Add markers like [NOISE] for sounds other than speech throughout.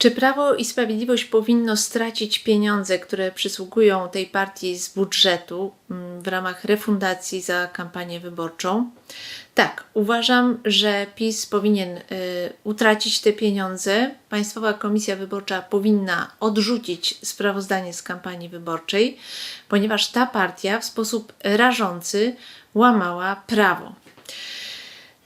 Czy Prawo i Sprawiedliwość powinno stracić pieniądze, które przysługują tej partii z budżetu mm, w ramach refundacji za kampanię wyborczą? Tak, uważam, że PiS powinien y, utracić te pieniądze. Państwowa Komisja Wyborcza powinna odrzucić sprawozdanie z kampanii wyborczej, ponieważ ta partia w sposób rażący łamała prawo.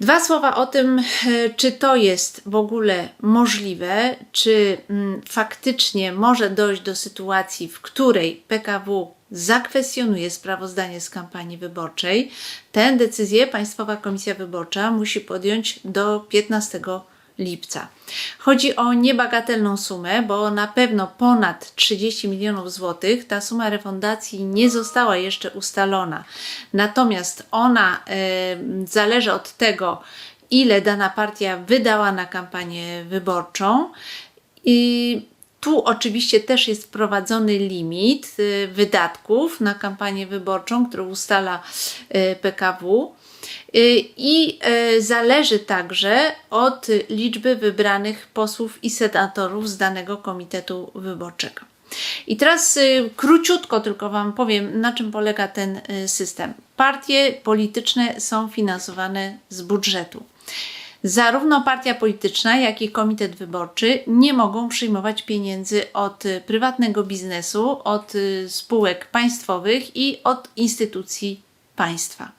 Dwa słowa o tym, e, czy to jest w ogóle możliwe, czy mm, faktycznie może dojść do sytuacji, w której PKW zakwestionuje sprawozdanie z kampanii wyborczej. Tę decyzję Państwowa Komisja Wyborcza musi podjąć do 15 lipca. Chodzi o niebagatelną sumę, bo na pewno ponad 30 milionów złotych. Ta suma refundacji nie została jeszcze ustalona. Natomiast ona e, zależy od tego, ile dana partia wydała na kampanię wyborczą. I tu oczywiście też jest wprowadzony limit y, wydatków na kampanię wyborczą, który ustala y, PKW. Y, I zależy także od liczby wybranych posłów i senatorów z danego komitetu wyborczego. I teraz króciutko tylko Wam powiem, na czym polega ten system. Partie polityczne są finansowane z budżetu. Zarówno partia polityczna, jak i komitet wyborczy nie mogą przyjmować pieniędzy od prywatnego biznesu, od spółek państwowych i od instytucji państwa.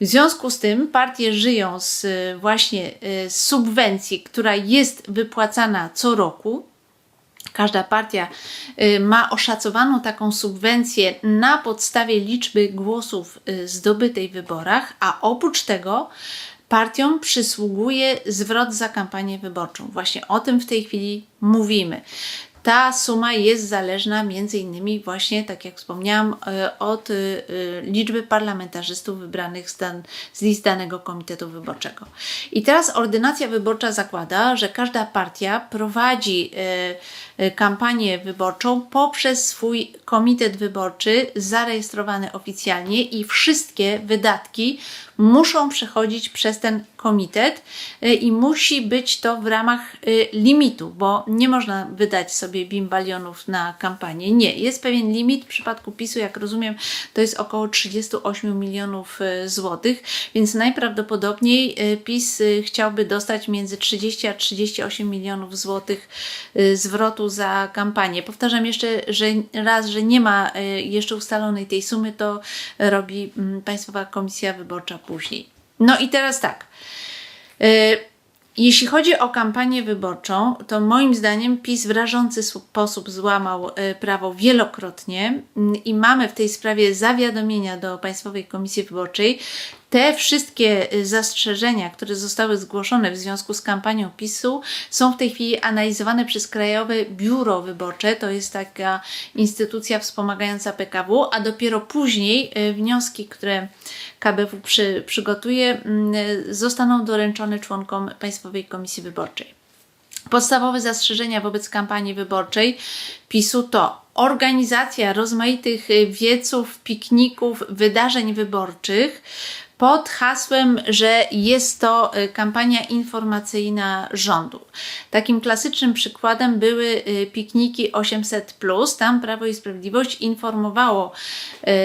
W związku z tym partie żyją z właśnie z subwencji, która jest wypłacana co roku. Każda partia y, ma oszacowaną taką subwencję na podstawie liczby głosów y, zdobytej w wyborach, a oprócz tego partiom przysługuje zwrot za kampanię wyborczą. Właśnie o tym w tej chwili mówimy. Ta suma jest zależna między innymi właśnie, tak jak wspomniałam, e, od e, liczby parlamentarzystów wybranych z, dan, z list danego komitetu wyborczego. I teraz ordynacja wyborcza zakłada, że każda partia prowadzi e, kampanię wyborczą poprzez swój komitet wyborczy zarejestrowany oficjalnie i wszystkie wydatki muszą przechodzić przez ten komitet i musi być to w ramach limitu, bo nie można wydać sobie bimbalionów na kampanię. Nie, jest pewien limit. W przypadku PiSu, jak rozumiem, to jest około 38 milionów złotych, więc najprawdopodobniej PiS chciałby dostać między 30 a 38 milionów złotych zwrotu za kampanię. Powtarzam jeszcze, że raz, że nie ma jeszcze ustalonej tej sumy, to robi mm, Państwowa Komisja Wyborcza później. No i teraz tak. Jeśli chodzi o kampanię wyborczą, to moim zdaniem PiS w rażący sposób złamał e, prawo wielokrotnie mm, i mamy w tej sprawie zawiadomienia do Państwowej Komisji Wyborczej. Te wszystkie y, zastrzeżenia, które zostały zgłoszone w związku z kampanią PiSu, są w tej chwili analizowane przez Krajowe Biuro Wyborcze. To jest taka instytucja wspomagająca PKW, a dopiero później y, wnioski, które KBW przy, przygotuje, mm, zostaną doręczone członkom Państwowej Komisji Wyborczej. Podstawowe zastrzeżenia wobec kampanii wyborczej PiSu to organizacja rozmaitych y, wieców, pikników, wydarzeń wyborczych, pod hasłem, że jest to y, kampania informacyjna rządu. Takim klasycznym przykładem były y, pikniki 800. Tam Prawo i Sprawiedliwość informowało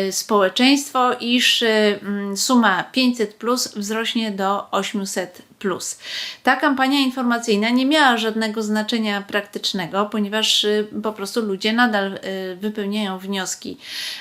y, społeczeństwo, iż mm, suma 500 wzrośnie do 800 Plus. Ta kampania informacyjna nie miała żadnego znaczenia praktycznego, ponieważ y, po prostu ludzie nadal y, wypełniają wnioski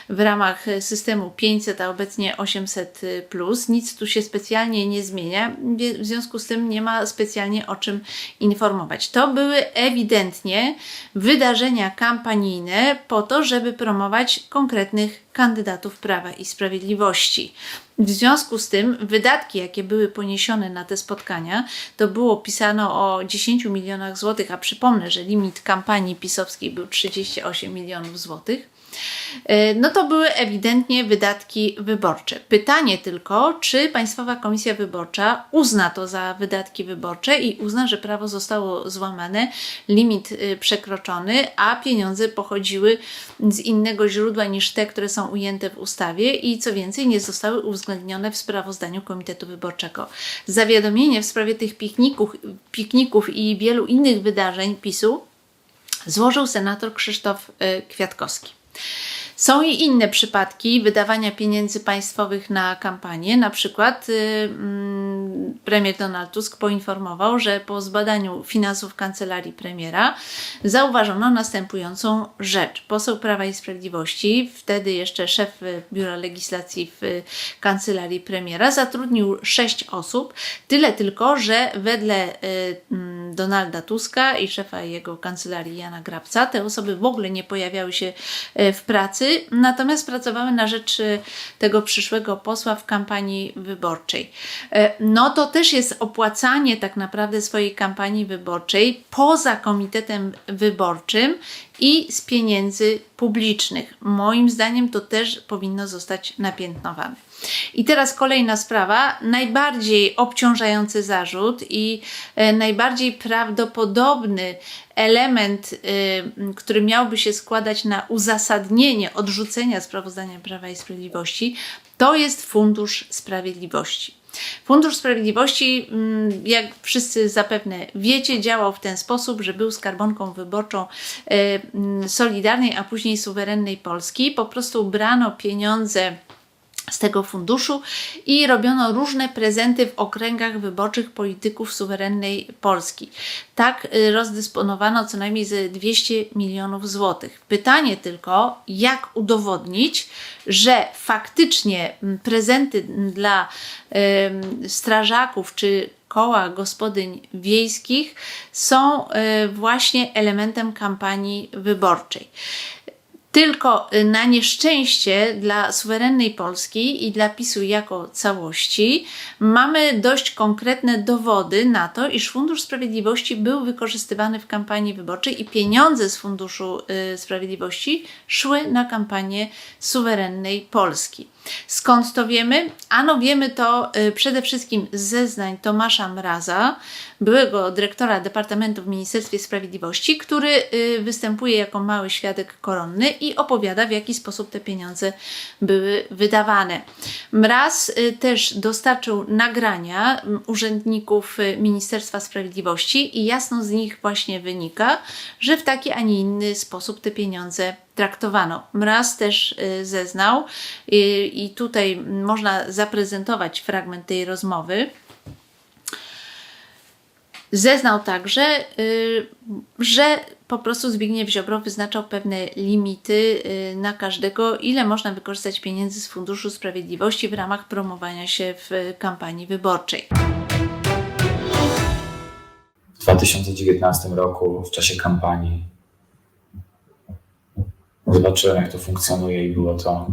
w ramach systemu 500, a obecnie 800. Plus. Nic tu się specjalnie nie zmienia, w związku z tym nie ma specjalnie o czym informować. To były ewidentnie wydarzenia kampanijne po to, żeby promować konkretnych kandydatów Prawa i Sprawiedliwości. W związku z tym wydatki, jakie były poniesione na te spotkania, to było pisano o 10 milionach złotych, a przypomnę, że limit kampanii pisowskiej był 38 milionów złotych. E, no to były ewidentnie wydatki wyborcze. Pytanie tylko, czy Państwowa Komisja Wyborcza uzna to za wydatki wyborcze i uzna, że prawo zostało złamane, limit y, przekroczony, a pieniądze pochodziły z innego źródła niż te, które są ujęte w ustawie i co więcej, nie zostały uwzględnione w sprawozdaniu Komitetu Wyborczego. Zawiadomienie w sprawie tych pikników, pikników i wielu innych wydarzeń PiSu złożył senator Krzysztof y, Kwiatkowski. Są i inne przypadki wydawania pieniędzy państwowych na kampanię. Na przykład y, mm, premier Donald Tusk poinformował, że po zbadaniu finansów kancelarii premiera zauważono następującą rzecz. Poseł Prawa i Sprawiedliwości, wtedy jeszcze szef Biura Legislacji w kancelarii premiera, zatrudnił sześć osób. Tyle tylko, że wedle y, mm, Donalda Tuska i szefa jego kancelarii Jana Grabca te osoby w ogóle nie pojawiały się y, w pracy, natomiast pracowały na rzecz y, tego przyszłego posła w kampanii wyborczej. E, No to też jest opłacanie tak naprawdę swojej kampanii wyborczej poza komitetem wyborczym i z pieniędzy publicznych. Moim zdaniem to też powinno zostać napiętnowane. I teraz kolejna sprawa, najbardziej obciążający zarzut i e, najbardziej prawdopodobny element, y, który miałby się składać na uzasadnienie odrzucenia sprawozdania Prawa i Sprawiedliwości, to jest Fundusz Sprawiedliwości. Fundusz Sprawiedliwości, jak wszyscy zapewne wiecie, działał w ten sposób, że był skarbonką wyborczą e, Solidarnej, a później suwerennej Polski. Po prostu brano pieniądze z tego funduszu i robiono różne prezenty w okręgach wyborczych polityków suwerennej Polski. Tak y, rozdysponowano co najmniej ze 200 milionów złotych. Pytanie tylko, jak udowodnić, że faktycznie prezenty dla em, strażaków czy koła gospodyń wiejskich są y, właśnie elementem kampanii wyborczej. Tylko y, na nieszczęście dla suwerennej Polski i dla PiSu jako całości mamy dość konkretne dowody na to, iż Fundusz Sprawiedliwości był wykorzystywany w kampanii wyborczej i pieniądze z Funduszu y, Sprawiedliwości szły na kampanię suwerennej Polski. Skąd to wiemy? Ano wiemy to y, przede wszystkim z zeznań Tomasza Mraza, byłego dyrektora Departamentu w Ministerstwie Sprawiedliwości, który y, występuje jako mały świadek koronny i opowiada, w jaki sposób te pieniądze były wydawane. Mraz y, też dostarczył nagrania urzędników Ministerstwa Sprawiedliwości i jasno z nich właśnie wynika, że w taki, a nie inny sposób te pieniądze traktowano. Mraz też y, zeznał y, i tutaj można zaprezentować fragment tej rozmowy. Zeznał także, y, że po prostu Zbigniew Ziobro wyznaczał pewne limity na każdego, ile można wykorzystać pieniędzy z Funduszu Sprawiedliwości w ramach promowania się w kampanii wyborczej. W 2019 roku, w czasie kampanii, zobaczyłem, jak to funkcjonuje, i było to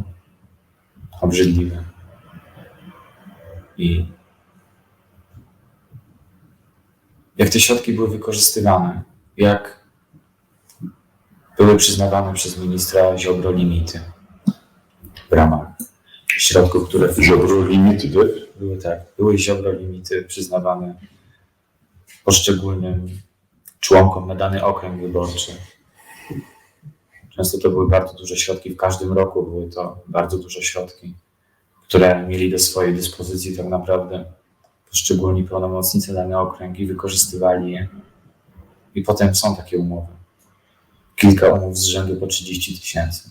obrzydliwe. I jak te środki były wykorzystywane, jak były przyznawane przez ministra Ziobro limity w ramach środków, które Ziobro limity, tak? były tak, były Ziobro limity przyznawane poszczególnym członkom na dany okręg wyborczy. Często to były bardzo duże środki, w każdym roku były to bardzo duże środki, które mieli do swojej dyspozycji tak naprawdę poszczególni pełnomocnicy dany okręg i wykorzystywali je. I potem są takie umowy. Kilka umów z rzędu po 30 tysięcy.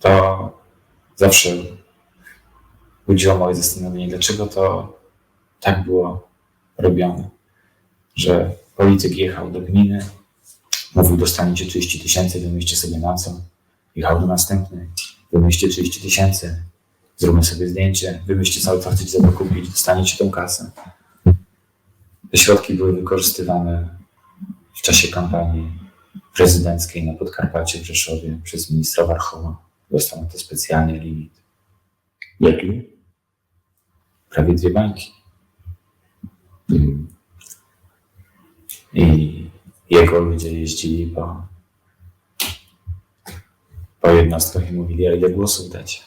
To zawsze budziło moje zastanowienie, dlaczego to tak było robione. Że polityk jechał do gminy, mówił, dostaniecie 30 tysięcy, wymyślcie sobie na co. Jechał do następnej, wymyślcie 30 tysięcy, zróbmy sobie zdjęcie, wymyślcie sobie, co chcecie sobie kupić, dostaniecie tą kasę. Te środki były wykorzystywane w czasie kampanii prezydenckiej na Podkarpacie w Rzeszowie przez ministra Warchoła. Dostał na to specjalnie limit. Jaki? prawie dwie bańki. I jego ludzie jeździli po, po jednostkach i mówili, a ile głosów dać.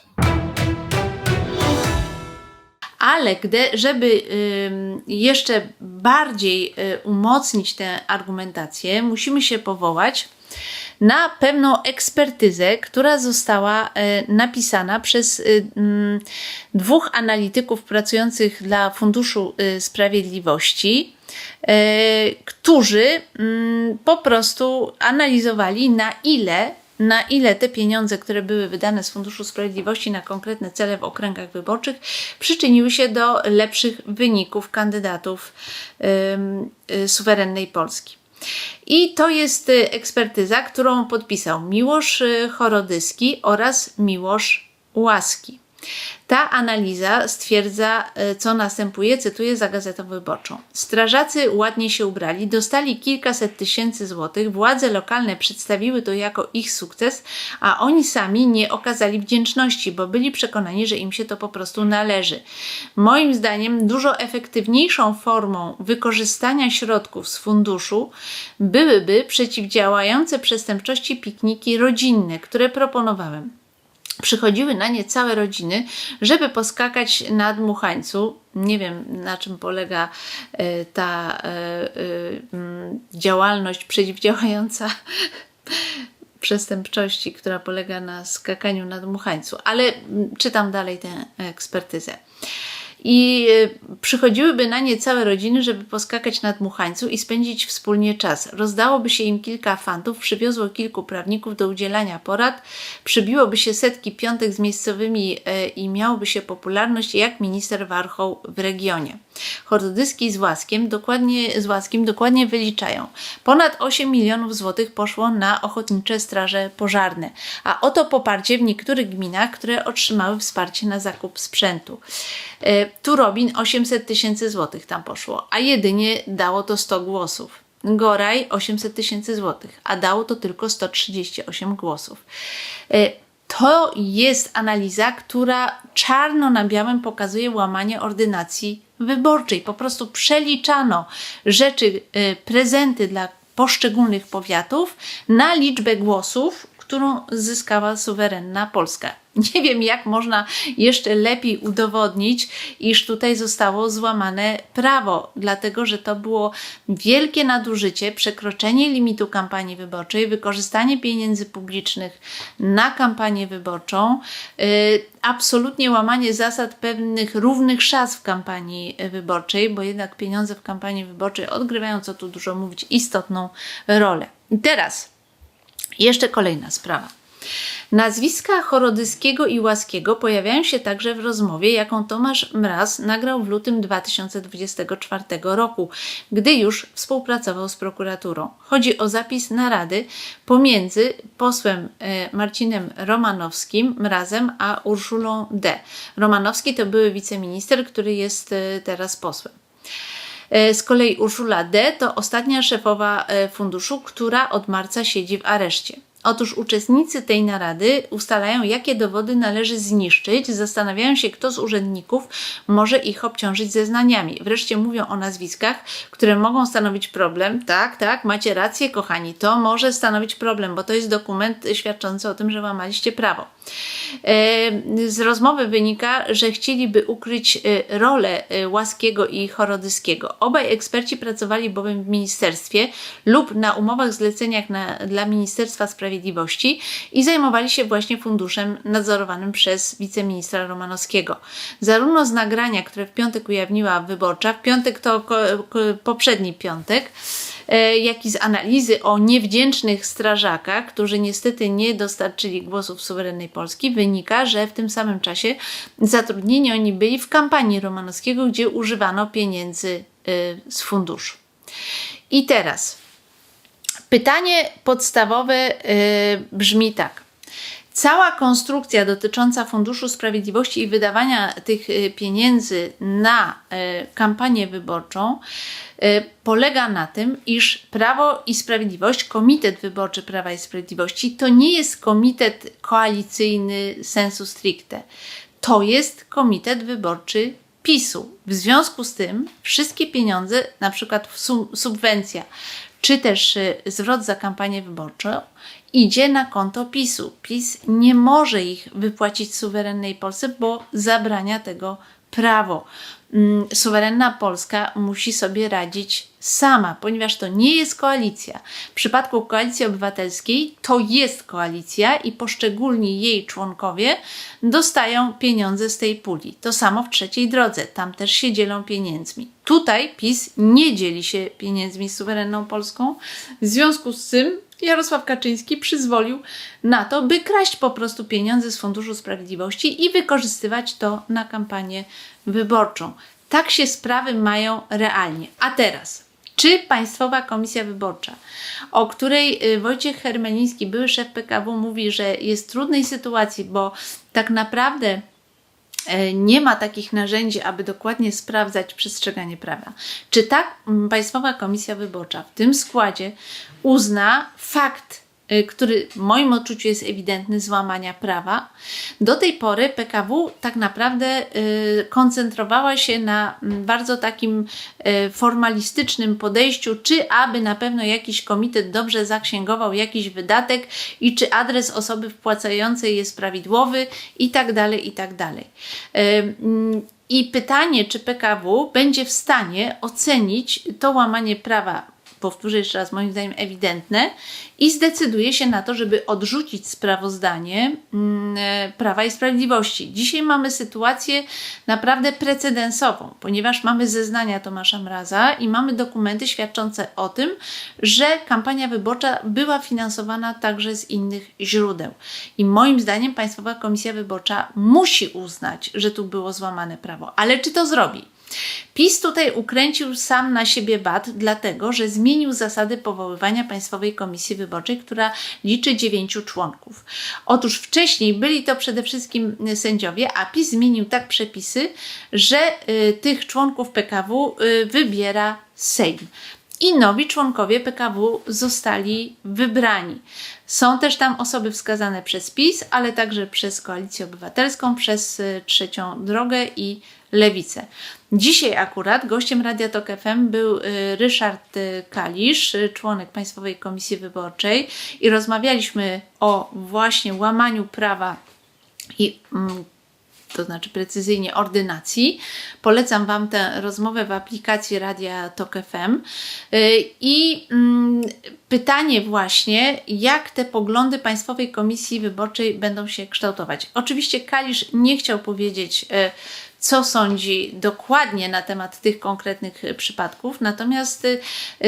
Ale gdy, żeby jeszcze bardziej y, umocnić tę argumentację, musimy się powołać na pewną ekspertyzę, która została e, napisana przez e, mm, dwóch analityków pracujących dla Funduszu Sprawiedliwości, którzy mm, po prostu analizowali na ile na ile te pieniądze, które były wydane z Funduszu Sprawiedliwości na konkretne cele w okręgach wyborczych, przyczyniły się do lepszych wyników kandydatów ym, y, suwerennej Polski. I to jest y, ekspertyza, którą podpisał Miłosz Chorodyski oraz Miłosz Łaski. Ta analiza stwierdza, e, co następuje, cytuję za Gazetą Wyborczą. Strażacy ładnie się ubrali, dostali kilkaset tysięcy złotych, władze lokalne przedstawiły to jako ich sukces, a oni sami nie okazali wdzięczności, bo byli przekonani, że im się to po prostu należy. Moim zdaniem dużo efektywniejszą formą wykorzystania środków z funduszu byłyby przeciwdziałające przestępczości pikniki rodzinne, które proponowałem przychodziły na nie całe rodziny, żeby poskakać na dmuchańcu. Nie wiem, na czym polega e, ta e, e, mm, działalność przeciwdziałająca [LAUGHS] przestępczości, która polega na skakaniu na dmuchańcu, ale mm, czytam dalej tę ekspertyzę. I e, przychodziłyby na nie całe rodziny, żeby poskakać na dmuchańcu i spędzić wspólnie czas. Rozdałoby się im kilka fantów, przywiozło kilku prawników do udzielania porad, przybiłoby się setki piątek z miejscowymi e, i miałoby się popularność jak minister Warchoł w regionie. Hordyski z Łaskiem dokładnie, z Łaskiem dokładnie wyliczają. Ponad 8 milionów złotych poszło na ochotnicze straże pożarne, a oto poparcie w niektórych gminach, które otrzymały wsparcie na zakup sprzętu. Turobin 800 tysięcy złotych tam poszło, a jedynie dało to 100 głosów. Goraj 800 tysięcy złotych, a dało to tylko 138 głosów. E, To jest analiza, która czarno na białym pokazuje łamanie ordynacji wyborczej. Po prostu przeliczano rzeczy, e, prezenty dla poszczególnych powiatów na liczbę głosów, którą zyskała suwerenna Polska. [LAUGHS] Nie wiem, jak można jeszcze lepiej udowodnić, iż tutaj zostało złamane prawo, dlatego że to było wielkie nadużycie, przekroczenie limitu kampanii wyborczej, wykorzystanie pieniędzy publicznych na kampanię wyborczą, yy, absolutnie łamanie zasad pewnych równych szans w kampanii wyborczej, bo jednak pieniądze w kampanii wyborczej odgrywają, co tu dużo mówić, istotną rolę. Teraz jeszcze kolejna sprawa. Nazwiska Chorodyskiego i Łaskiego pojawiają się także w rozmowie, jaką Tomasz Mraz nagrał w lutym 2024 roku, gdy już współpracował z prokuraturą. Chodzi o zapis narady pomiędzy posłem e, Marcinem Romanowskim, Mrazem, a Urszulą D. Romanowski to były wiceminister, który jest e, teraz posłem. E, Z kolei Urszula D. to ostatnia szefowa e, funduszu, która od marca siedzi w areszcie. Otóż uczestnicy tej narady ustalają, jakie dowody należy zniszczyć, zastanawiają się, kto z urzędników może ich obciążyć zeznaniami. Wreszcie mówią o nazwiskach, które mogą stanowić problem. Tak, tak, macie rację, kochani, to może stanowić problem, bo to jest dokument świadczący o tym, że łamaliście prawo. E, Z rozmowy wynika, że chcieliby ukryć e, rolę e, Łaskiego i Chorodyskiego. Obaj eksperci pracowali bowiem w ministerstwie lub na umowach zleceniach na, dla Ministerstwa Sprawiedliwości i zajmowali się właśnie funduszem nadzorowanym przez wiceministra Romanowskiego. Zarówno z nagrania, które w piątek ujawniła wyborcza, w piątek to poprzedni piątek, e, jak i z analizy o niewdzięcznych strażakach, którzy niestety nie dostarczyli głosów suwerennej Polski, wynika, że w tym samym czasie zatrudnieni oni byli w kampanii Romanowskiego, gdzie używano pieniędzy y, z funduszu. I teraz pytanie podstawowe y, brzmi tak. Cała konstrukcja dotycząca Funduszu Sprawiedliwości i wydawania tych y, pieniędzy na y, kampanię wyborczą y, polega na tym, iż Prawo i Sprawiedliwość, Komitet Wyborczy Prawa i Sprawiedliwości, to nie jest komitet koalicyjny sensu stricte. To jest komitet wyborczy PiSu. W związku z tym wszystkie pieniądze, na przykład subwencja, czy też y, zwrot za kampanię wyborczą, idzie na konto PiSu. PiS nie może ich wypłacić suwerennej Polsce, bo zabrania tego prawo. Mm, Suwerenna Polska musi sobie radzić sama, ponieważ to nie jest koalicja. W przypadku koalicji obywatelskiej to jest koalicja i poszczególni jej członkowie dostają pieniądze z tej puli. To samo w trzeciej drodze, tam też się dzielą pieniędzmi. Tutaj PiS nie dzieli się pieniędzmi z suwerenną Polską. W związku z tym Jarosław Kaczyński przyzwolił na to, by kraść po prostu pieniądze z Funduszu Sprawiedliwości i wykorzystywać to na kampanię wyborczą. Tak się sprawy mają realnie. A teraz, czy Państwowa Komisja Wyborcza, o której y, Wojciech Hermeliński, były szef PKW, mówi, że jest w trudnej sytuacji, bo tak naprawdę nie ma takich narzędzi, aby dokładnie sprawdzać przestrzeganie prawa. Czy tak mm, Państwowa Komisja Wyborcza w tym składzie uzna fakt, który w moim odczuciu jest ewidentny, złamania prawa? Do tej pory PKW tak naprawdę y, koncentrowała się na mm, bardzo takim y, formalistycznym podejściu, czy aby na pewno jakiś komitet dobrze zaksięgował jakiś wydatek i czy adres osoby wpłacającej jest prawidłowy i tak dalej, i tak dalej. Y, mm, I pytanie, czy PKW będzie w stanie ocenić to łamanie prawa powtórzę jeszcze raz, moim zdaniem ewidentne, i zdecyduje się na to, żeby odrzucić sprawozdanie mm, e, Prawa i Sprawiedliwości. Dzisiaj mamy sytuację naprawdę precedensową, ponieważ mamy zeznania Tomasza Mraza i mamy dokumenty świadczące o tym, że kampania wyborcza była finansowana także z innych źródeł. I moim zdaniem Państwowa Komisja Wyborcza musi uznać, że tu było złamane prawo. Ale czy to zrobi? PiS tutaj ukręcił sam na siebie bat, dlatego że zmienił zasady powoływania Państwowej Komisji Wyborczej, która liczy dziewięciu członków. Otóż wcześniej byli to przede wszystkim sędziowie, a PiS zmienił tak przepisy, że y, tych członków PKW y, wybiera Sejm. I nowi członkowie PKW zostali wybrani. Są też tam osoby wskazane przez PiS, ale także przez Koalicję Obywatelską, przez y, Trzecią Drogę i Lewicę. Dzisiaj akurat gościem Radia Tok FM był y, Ryszard y, Kalisz, y, członek Państwowej Komisji Wyborczej i rozmawialiśmy o właśnie łamaniu prawa i mm, to znaczy precyzyjnie ordynacji. Polecam Wam tę rozmowę w aplikacji Radia Tok FM. I mm, pytanie właśnie, jak te poglądy Państwowej Komisji Wyborczej będą się kształtować. Oczywiście Kalisz nie chciał powiedzieć, co sądzi dokładnie na temat tych konkretnych y, przypadków, natomiast y,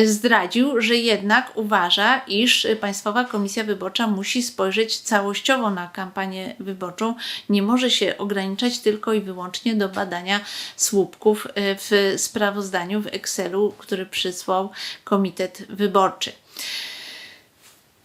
zdradził, że jednak uważa, iż Państwowa Komisja Wyborcza musi spojrzeć całościowo na kampanię wyborczą, nie może się ograniczać tylko i wyłącznie do badania słupków w sprawozdaniu w Excelu, który przysłał Komitet Wyborczy.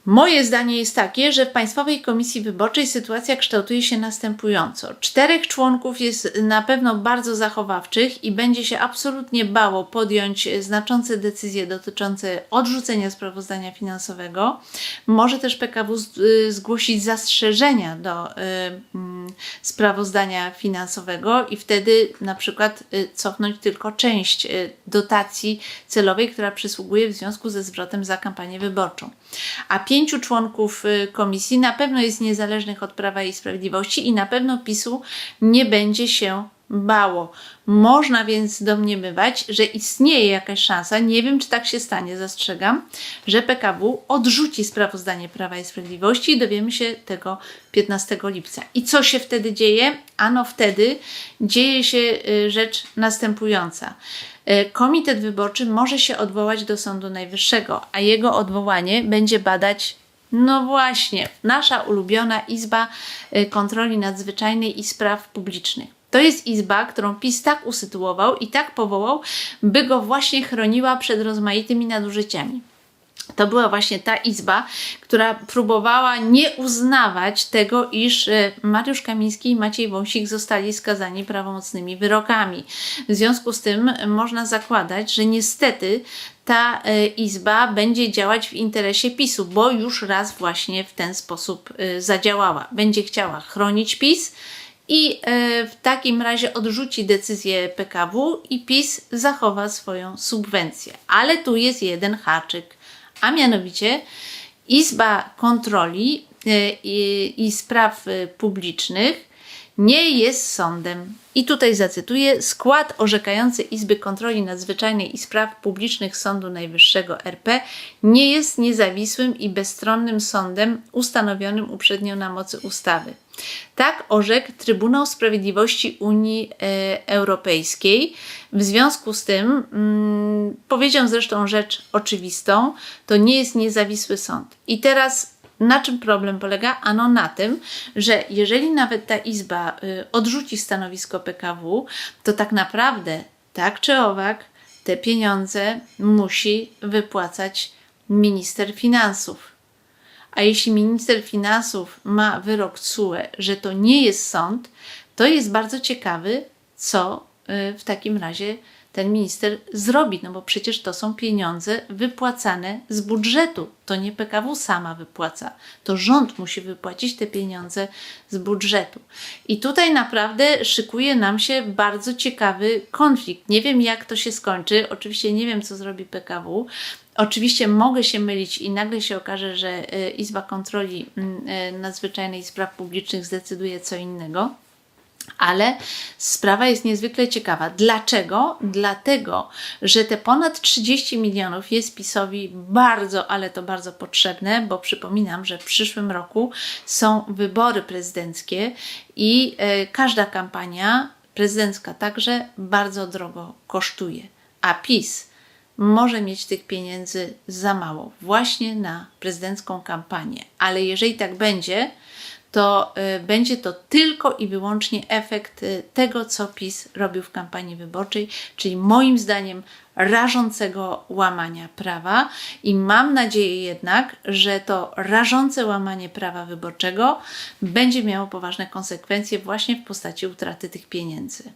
Moje zdanie jest takie, że w Państwowej Komisji Wyborczej sytuacja kształtuje się następująco. Czterech członków jest na pewno bardzo zachowawczych i będzie się absolutnie bało podjąć znaczące decyzje dotyczące odrzucenia sprawozdania finansowego. Może też PKW y, zgłosić zastrzeżenia do y, mm, sprawozdania finansowego i wtedy na przykład y, cofnąć tylko część dotacji celowej, która przysługuje w związku ze zwrotem za kampanię wyborczą. A pięciu członków y, komisji na pewno jest niezależnych od Prawa i Sprawiedliwości i na pewno PiSu nie będzie się bało. Można więc domniemywać, że istnieje jakaś szansa, nie wiem czy tak się stanie, zastrzegam, że PKW odrzuci sprawozdanie Prawa i Sprawiedliwości i dowiemy się tego 15 lipca. I co się wtedy dzieje? Ano wtedy dzieje się y, rzecz następująca. Y, Komitet Wyborczy może się odwołać do Sądu Najwyższego, a jego odwołanie będzie badać no właśnie, nasza ulubiona Izba y, Kontroli Nadzwyczajnej i Spraw Publicznych. To jest izba, którą PiS tak usytuował i tak powołał, by go właśnie chroniła przed rozmaitymi nadużyciami. To była właśnie ta izba, która próbowała nie uznawać tego, iż e, Mariusz Kamiński i Maciej Wąsik zostali skazani prawomocnymi wyrokami. W związku z tym można zakładać, że niestety ta e, izba będzie działać w interesie PiSu, bo już raz właśnie w ten sposób e, zadziałała. Będzie chciała chronić PiS i e, w takim razie odrzuci decyzję PKW i PiS zachowa swoją subwencję. Ale tu jest jeden haczyk, a mianowicie Izba Kontroli y, i, Spraw Publicznych nie jest sądem. I tutaj zacytuję: skład orzekający Izby Kontroli Nadzwyczajnej i Spraw Publicznych Sądu Najwyższego RP nie jest niezawisłym i bezstronnym sądem ustanowionym uprzednio na mocy ustawy. Tak orzekł Trybunał Sprawiedliwości Unii e, Europejskiej. W związku z tym mm, powiedział zresztą rzecz oczywistą: to nie jest niezawisły sąd. I teraz na czym problem polega? Ano na tym, że jeżeli nawet ta izba y, odrzuci stanowisko PKW, to tak naprawdę, tak czy owak, te pieniądze musi wypłacać minister finansów. A jeśli minister finansów ma wyrok CUE, że to nie jest sąd, to jest bardzo ciekawy, co y, w takim razie ten minister zrobi, no bo przecież to są pieniądze wypłacane z budżetu. To nie PKW sama wypłaca, to rząd musi wypłacić te pieniądze z budżetu. I tutaj naprawdę szykuje nam się bardzo ciekawy konflikt. Nie wiem, jak to się skończy. Oczywiście nie wiem, co zrobi PKW. Oczywiście mogę się mylić i nagle się okaże, że y, Izba Kontroli y, Nadzwyczajnej Spraw Publicznych zdecyduje co innego. Ale sprawa jest niezwykle ciekawa. Dlaczego? Dlatego, że te ponad 30 milionów jest PiSowi bardzo, ale to bardzo potrzebne, bo przypominam, że w przyszłym roku są wybory prezydenckie i e, każda kampania prezydencka także bardzo drogo kosztuje. A PiS może mieć tych pieniędzy za mało właśnie na prezydencką kampanię. Ale jeżeli tak będzie, to y, będzie to tylko i wyłącznie efekt y, tego, co PiS robił w kampanii wyborczej, czyli moim zdaniem rażącego łamania prawa i mam nadzieję jednak, że to rażące łamanie prawa wyborczego będzie miało poważne konsekwencje właśnie w postaci utraty tych pieniędzy.